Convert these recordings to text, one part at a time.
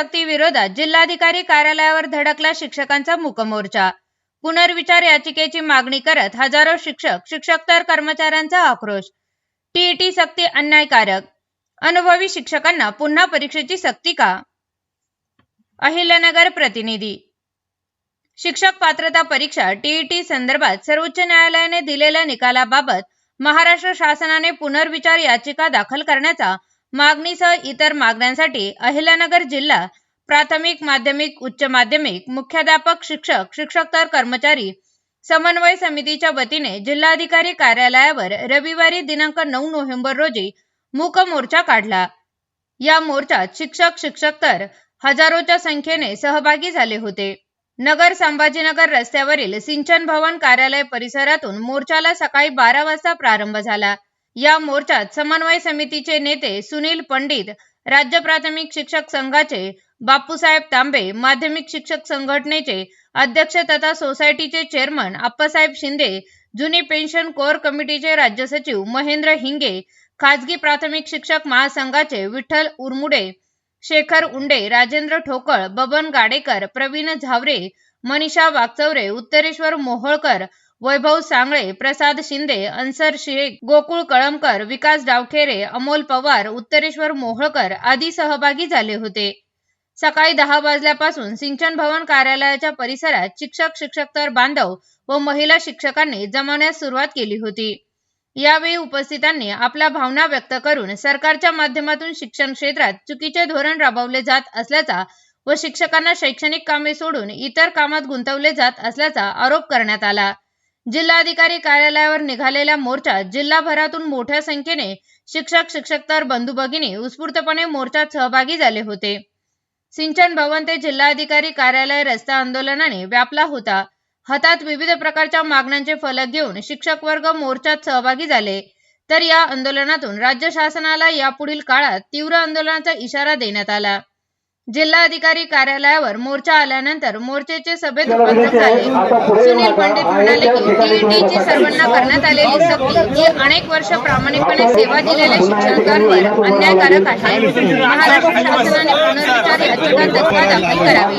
सक्ती विरोधात जिल्हाधिकारी कार्यालयावर धडकला शिक्षकांचा मूकमोर्चा. पुनर्विचार याचिकेची मागणी करत हजारो शिक्षक शिक्षकतर कर्मचाऱ्यांचा आक्रोश. टीईटी सक्ती अन्यायकारक. अनुभवी शिक्षकांना पुन्हा परीक्षेची सक्ती का? अहिल्यानगर प्रतिनिधी. शिक्षक पात्रता परीक्षा टीईटी संदर्भात सर्वोच्च न्यायालयाने दिलेल्या निकालाबाबत महाराष्ट्र शासनाने पुनर्विचार याचिका दाखल करण्याचा मागणीसह इतर मागण्यांसाठी अहिल्यानगर जिल्हा प्राथमिक माध्यमिक उच्च माध्यमिक मुख्याध्यापक शिक्षक शिक्षकतर कर्मचारी समन्वय समितीच्या वतीने जिल्हाधिकारी कार्यालयावर रविवारी दिनांक नऊ नोव्हेंबर रोजी मूक मोर्चा काढला. या मोर्चात शिक्षक शिक्षकतर हजारोच्या संख्येने सहभागी झाले होते. नगर संभाजीनगर रस्त्यावरील सिंचन भवन कार्यालय परिसरातून मोर्चाला सकाळी बारा वाजता प्रारंभ झाला. या मोर्चात समन्वय समितीचे नेते सुनील पंडित राज्य प्राथमिक शिक्षक संघाचे बापूसाहेब तांबे माध्यमिक शिक्षक संघटनेचे अध्यक्ष तथा सोसायटीचे चेअरमन आप्पासाहेब शिंदे जुनी पेन्शन कोर कमिटीचे राज्य सचिव महेंद्र हिंगे खाजगी प्राथमिक शिक्षक महासंघाचे विठ्ठल उरमुडे शेखर उंडे राजेंद्र ठोकळ बबन गाडेकर प्रवीण झावरे मनीषा वागचौरे उत्तरेश्वर मोहोळकर वैभव सांगळे प्रसाद शिंदे अन्सर शेख गोकुळ कळमकर विकास डावखेरे अमोल पवार उत्तरेश्वर मोहळकर आदी सहभागी झाले होते. सकाळी दहा वाजल्यापासून सिंचन भवन कार्यालयाच्या परिसरात शिक्षक शिक्षकतर बांधव व महिला शिक्षकांनी जमवण्यास सुरुवात केली होती. यावेळी उपस्थितांनी आपल्या भावना व्यक्त करून सरकारच्या माध्यमातून शिक्षण क्षेत्रात चुकीचे धोरण राबवले जात असल्याचा व शिक्षकांना शैक्षणिक कामे सोडून इतर कामात गुंतवले जात असल्याचा आरोप करण्यात आला. जिल्हाधिकारी कार्यालयावर निघालेल्या मोर्चात जिल्हाभरातून मोठ्या संख्येने शिक्षक शिक्षकतर बंधू भगिनी उत्स्फूर्तपणे मोर्चात सहभागी झाले होते. सिंचन भवन ते जिल्हाधिकारी कार्यालय रस्ता आंदोलनाने व्यापला होता. हातात विविध प्रकारच्या मागण्यांचे फलक घेऊन शिक्षक वर्ग मोर्चात सहभागी झाले. तर या आंदोलनातून राज्य शासनाला यापुढील काळात तीव्र आंदोलनाचा इशारा देण्यात आला. जिल्हाधिकारी कार्यालयावर मोर्चा आल्यानंतर मोर्चेचे सभेत उपस्थित झाले. सुनील पंडित म्हणाले की टीईटीची सर्वांना करण्यात आलेली सक्ती ही अनेक वर्ष प्रामाणिकपणे सेवा दिलेल्या शिक्षकांवर अन्यायकारक आहे. महाराष्ट्र शासनाने पुनर्विचार याचिका तत्काळ दाखल करावी.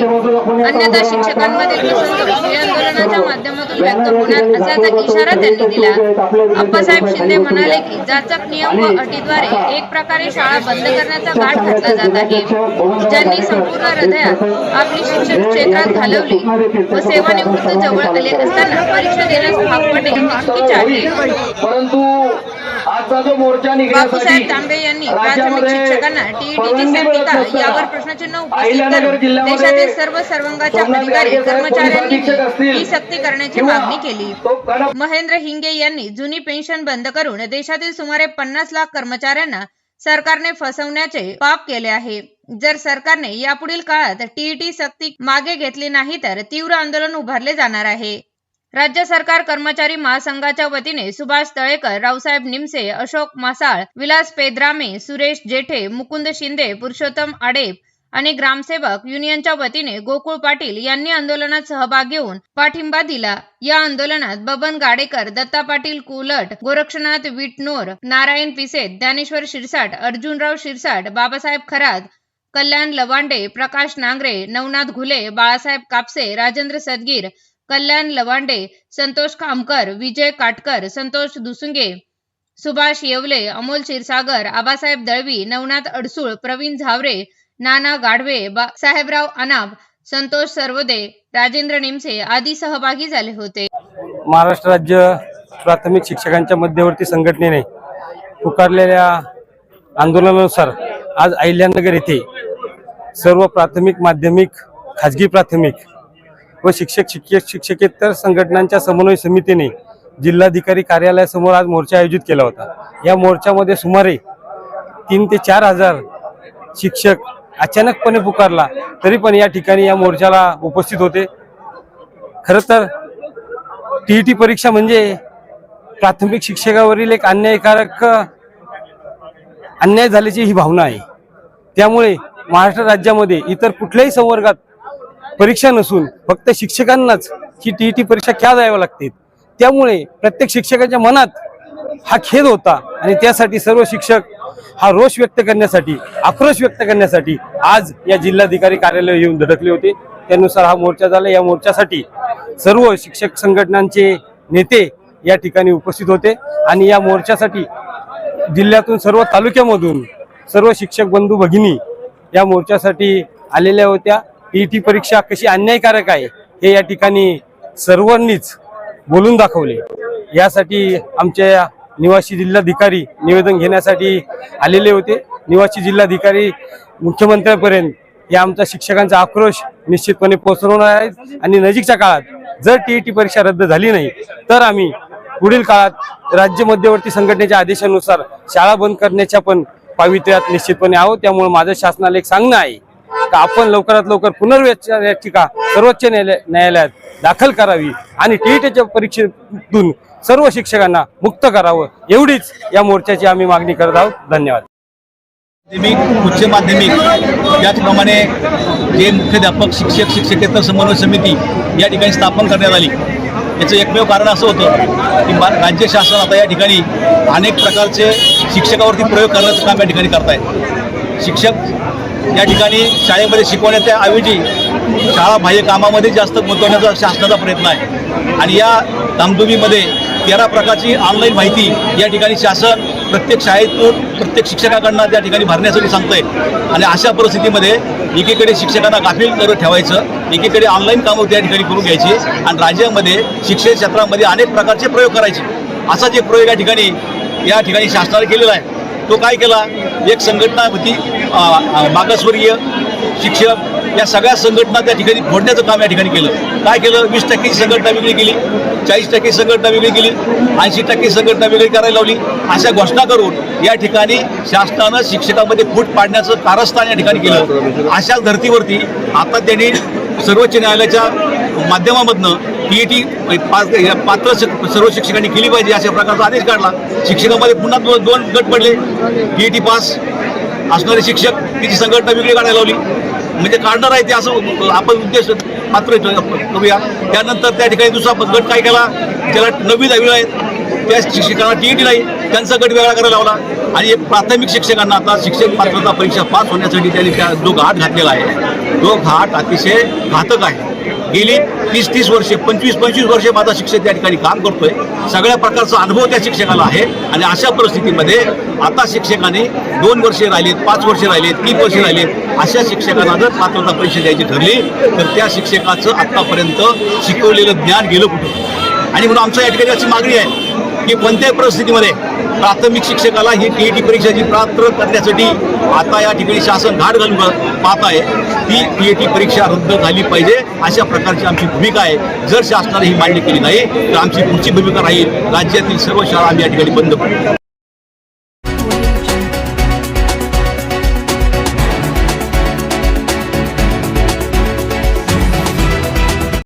अन्यथा शिक्षकांमधील आंदोलनाच्या माध्यमातून व्यक्त होणार असल्याचा इशारा त्यांनी दिला. अप्पासाहेब शिंदे म्हणाले की जाचक नियम व अटीद्वारे एक प्रकारे शाळा बंद करण्याचा घाट घातला जात आहे. ज्यांनी संपूर्ण हृदयात आपली शिक्षण क्षेत्रात घालवली व सेवानिवृत्त जवळ आले असताना परीक्षा देण्यास भाग पडणे चुकीचे आहे परंतु आजचा जो मोर्चा निघण्यासाठी तांबे यांनी प्राथमिक शिक्षकांना टीईटीची यावर प्रश्नचिन्ह उपस्थित करून देशातील सर्व सर्वंगाच्या अधिकारी कर्मचाऱ्यांनी ही सक्ती करण्याची मागणी केली. महेंद्र हिंगे यांनी जुनी पेन्शन बंद करून देशातील सुमारे पन्नास लाख कर्मचाऱ्यांना सरकारने फसवण्याचे पाप केले आहे. जर सरकारने यापुढील काळात टीईटी सक्ती मागे घेतली नाही तर तीव्र आंदोलन उभारले जाणार आहे. राज्य सरकार कर्मचारी महासंघाच्या वतीने सुभाष तळेकर रावसाहेब निमसे अशोक मासाळ विलास पेद्रामे सुरेश जेठे मुकुंद शिंदे पुरुषोत्तम आडेप आणि ग्रामसेवक युनियनच्या वतीने गोकुळ पाटील यांनी आंदोलनात सहभाग घेऊन पाठिंबा दिला. या आंदोलनात बबन गाडेकर दत्ता पाटील कुलट गोरक्षनाथ विटनोर नारायण पिसे ज्ञानेश्वर शिरसाट अर्जुनराव शिरसाट बाबासाहेब खरात कल्याण लवांडे प्रकाश नांगरे नवनाथ घुले बाळासाहेब कापसे राजेंद्र सदगीर कल्याण लवांडे संतोष खामकर विजय काटकर संतोष दुसुंगे सुभाष येवले अमोल क्षीरसागर आबासाहेब दळवी नवनाथ अडसूळ प्रवीण झावरे नाना गाढवे बा साहेबराव अनाब संतोष सर्वदे राजेंद्र निमसे आदी सहभागी झाले होते. महाराष्ट्र राज्य प्राथमिक शिक्षकांच्या मध्यवर्ती संघटनेने पुकारलेल्या आंदोलनानुसार आज अहिल्यानगर येथे सर्व प्राथमिक माध्यमिक खाजगी प्राथमिक व शिक्षक शिक्षक शिक्षकेतर संघटनांच्या समन्वय समितीने जिल्हाधिकारी कार्यालयासमोर आज मोर्चा आयोजित केला होता. या मोर्चामध्ये सुमारे तीन ते चार हजार शिक्षक अचानकपणे पुकारला तरी पण या ठिकाणी या मोर्चाला उपस्थित होते. खरं तर टी टी परीक्षा म्हणजे प्राथमिक शिक्षकावरील एक अन्यायकारक अन्याय झाल्याची ही भावना आहे. त्यामुळे महाराष्ट्र राज्यामध्ये इतर कुठल्याही संवर्गात परीक्षा नसून फक्त शिक्षकांनाच ही टी टी परीक्षा क्या द्यावी लागते. त्यामुळे प्रत्येक शिक्षकाच्या मनात हा खेद होता आणि त्यासाठी सर्व शिक्षक हा रोष व्यक्त करण्यासाठी आक्रोश व्यक्त करण्यासाठी आज या जिल्हाधिकारी कार्यालय येऊन धडकले होते. त्यानुसार हा मोर्चा झाला. या मोर्चासाठी सर्व शिक्षक संघटनांचे नेते या ठिकाणी उपस्थित होते आणि या मोर्चासाठी जिल्ह्यातून सर्व तालुक्यामधून सर्व शिक्षक बंधू भगिनी या मोर्चासाठी आलेल्या होत्या. टी परीक्षा कशी अन्यायकारक आहे हे या ठिकाणी सर्वांनीच बोलून दाखवले. यासाठी आमच्या निवासी जिल्हाधिकारी निवेदन घेण्यासाठी आलेले होते. निवासी जिल्हाधिकारी मुख्यमंत्र्यांपर्यंत या आमचा शिक्षकांचा आक्रोश निश्चितपणे पोहोचवणार आहेत आणि नजीकच्या काळात जर टी परीक्षा रद्द झाली नाही तर आम्ही पुढील काळात राज्य मध्यवर्ती संघटनेच्या आदेशानुसार शाळा बंद करण्याच्या पण पावित्र्यात निश्चितपणे आहोत. त्यामुळे माझं शासनाला एक सांगणं आहे का आपण लवकरात लवकर पुनर्विचार याचिका सर्वोच्च न्यायालय न्यायालयात दाखल करावी आणि टीईटीच्या परीक्षेतून सर्व शिक्षकांना मुक्त करावं एवढीच या मोर्चाची आम्ही मागणी करत आहोत. धन्यवाद. माध्यमिक उच्च माध्यमिक त्याचप्रमाणे जे मुख्याध्यापक शिक्षक शिक्षकेतर समन्वय समिती या ठिकाणी स्थापन करण्यात आली. याचं एकमेव कारण असं होतं की राज्य शासन आता या ठिकाणी अनेक प्रकारचे शिक्षकावरती प्रयोग करण्याचं काम या ठिकाणी करतायत. शिक्षक या ठिकाणी शाळेमध्ये शिकवण्याच्या ऐवजी शाळा बाह्य कामामध्ये जास्त गुंतवण्याचा शासनाचा प्रयत्न आहे. आणि या धामधुमीमध्ये तेरा प्रकारची ऑनलाईन माहिती या ठिकाणी शासन प्रत्येक शाळेतून प्रत्येक शिक्षकाकडनं त्या ठिकाणी भरण्यासाठी सांगतंय. आणि अशा परिस्थितीमध्ये एकीकडे शिक्षकांना गाफील करत ठेवायचं एकीकडे ऑनलाईन कामं त्या ठिकाणी करून घ्यायची आणि राज्यामध्ये शिक्षण क्षेत्रामध्ये अनेक प्रकारचे प्रयोग करायचे. असा जे प्रयोग या ठिकाणी या ठिकाणी शासनाने केलेला आहे. तो काय केला? एक संघटना होती मागासवर्गीय शिक्षक या सगळ्या संघटना त्या ठिकाणी फोडण्याचं काम या ठिकाणी केलं. काय केलं? वीस टक्केची संघटना वेगळी केली चाळीस टक्के संघटना वेगळी केली ऐंशी टक्के संघटना वेगळी करायला लावली. अशा घोषणा करून या ठिकाणी शासनानं शिक्षकामध्ये फूट पाडण्याचं कारस्थान या ठिकाणी केलं. अशा धर्तीवरती आता त्यांनी सर्वोच्च न्यायालयाच्या माध्यमामधनं टी म्हणजे पाच पात्र सर्व शिक्षकांनी केली पाहिजे अशा प्रकारचा आदेश काढला. शिक्षकामध्ये पुन्हा दोन दोन गट पडले. टी टी पास असणारे शिक्षक तिची संघटना वेगळी काढायला लावली. म्हणजे काढणार आहे ते असं आपण उद्देश पात्र करूया. त्यानंतर त्या ठिकाणी दुसरा गट काय केला? ज्याला नववी दहावी आहेत त्या शिक्षकांना टी टी नाही त्यांचा गट वेगळा करायला लावला. आणि प्राथमिक शिक्षकांना आता शिक्षक पात्रता परीक्षा पास होण्यासाठी त्यांनी त्या जो घाट घातलेला आहे. तो घाट अतिशय घातक आहे. गेली तीस तीस वर्षे पंचवीस पंचवीस वर्षे माझा शिक्षक त्या ठिकाणी काम करतोय. सगळ्या प्रकारचा अनुभव त्या शिक्षकाला आहे. आणि अशा परिस्थितीमध्ये आता शिक्षकाने दोन वर्षे राहिलेत पाच वर्षे राहिलेत तीन वर्षे राहिलेत अशा शिक्षकांना जर पात्रता परीक्षा द्यायची ठरली तर त्या शिक्षकाचं आत्तापर्यंत शिकवलेलं ज्ञान गेलं कुठं आणि म्हणून आमच्या या ठिकाणी अशी मागणी आहे की कोणत्याही परिस्थितीमध्ये प्राथमिक शिक्षकाला ही टी टी परीक्षाची पात्र करण्यासाठी आता या ठिकाणी शासन घाट घालून पाहत आहे ती टी टी परीक्षा रद्द झाली पाहिजे. अशा प्रकारची आमची भूमिका आहे. जर शासनाने ही मांडणी केली नाही तर आमची पुढची भूमिका राहील. राज्यातील सर्व शाळा आम्ही या ठिकाणी बंद पडू